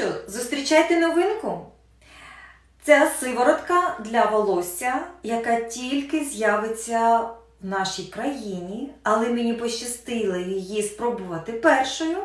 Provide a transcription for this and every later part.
що, зустрічайте новинку. Це сиворотка для волосся, яка тільки з'явиться в нашій країні, але мені пощастило її спробувати першою.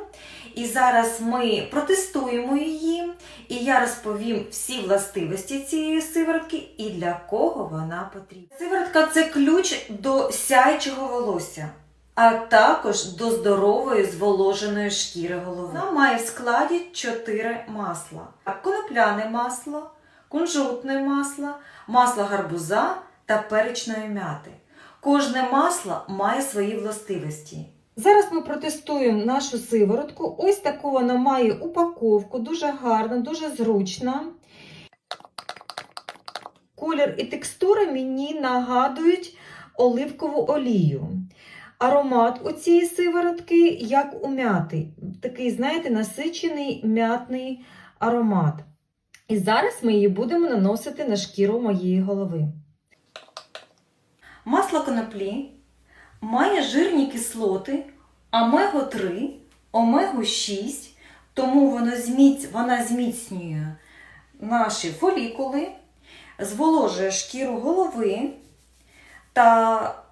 І зараз ми протестуємо її, і я розповім всі властивості цієї сиворотки і для кого вона потрібна. Сиворотка це ключ до сяючого волосся, а також до здорової зволоженої шкіри голови. Вона має в складі 4 масла: конопляне масло, кунжутне масло, масло гарбуза та перечної м'яти. Кожне масло має свої властивості. Зараз ми протестуємо нашу сиворотку. Ось таку вона має упаковку, дуже гарна, дуже зручна. Колір і текстура мені нагадують оливкову олію. Аромат у цієї сиворотки, як у м'яти. Такий, знаєте, насичений м'ятний аромат. І зараз ми її будемо наносити на шкіру моєї голови. Масло коноплі має жирні кислоти омегу-3, омегу-6, тому воно зміць, вона зміцнює наші фолікули, зволожує шкіру голови та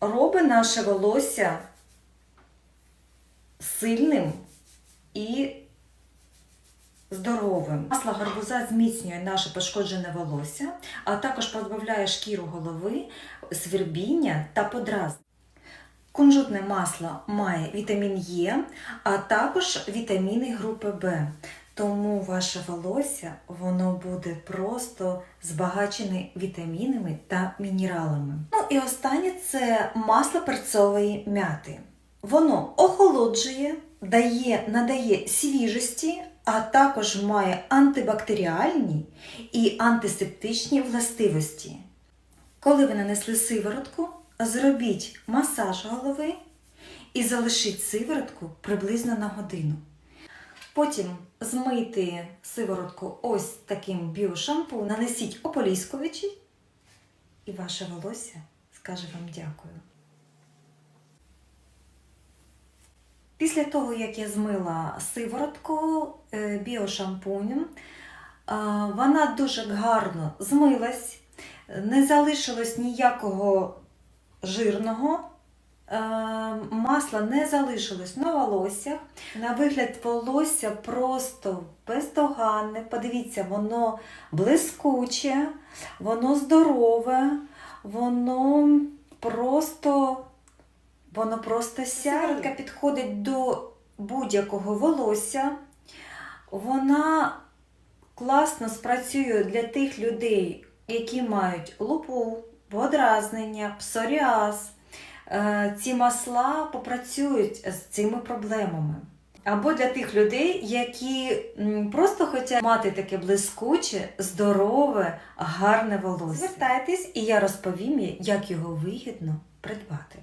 робить наше волосся сильним і здоровим. Масло гарбуза зміцнює наше пошкоджене волосся, а також позбавляє шкіру голови свербіння та подразнення. Кунжутне масло має вітамін Е, а також вітаміни групи В. Тому ваше волосся воно буде просто збагачене вітамінами та мінералами. Ну і останнє це масло перцової м'яти. Воно охолоджує, дає, надає свіжості, а також має антибактеріальні і антисептичні властивості. Коли ви нанесли сиворотку, зробіть масаж голови і залишіть сиворотку приблизно на годину. Потім змийте сиворотку ось таким біошампу, нанесіть ополіскувачі, і ваше волосся скаже вам дякую. Після того, як я змила сиворотку е, біошампунем, е, вона дуже гарно змилась, не залишилось ніякого жирного, масла не залишилось на волоссях. На вигляд волосся просто бездоганне. Подивіться, воно блискуче, воно здорове, воно просто Воно просто сяє. Сиворотка підходить до будь-якого волосся. Вона класно спрацює для тих людей, які мають лупу, подразнення, псоріаз. Е, Ці масла попрацюють з цими проблемами. Або для тих людей, які просто хочуть мати таке блискуче, здорове, гарне волосся. Звертайтесь, і я розповім, як його вигідно придбати.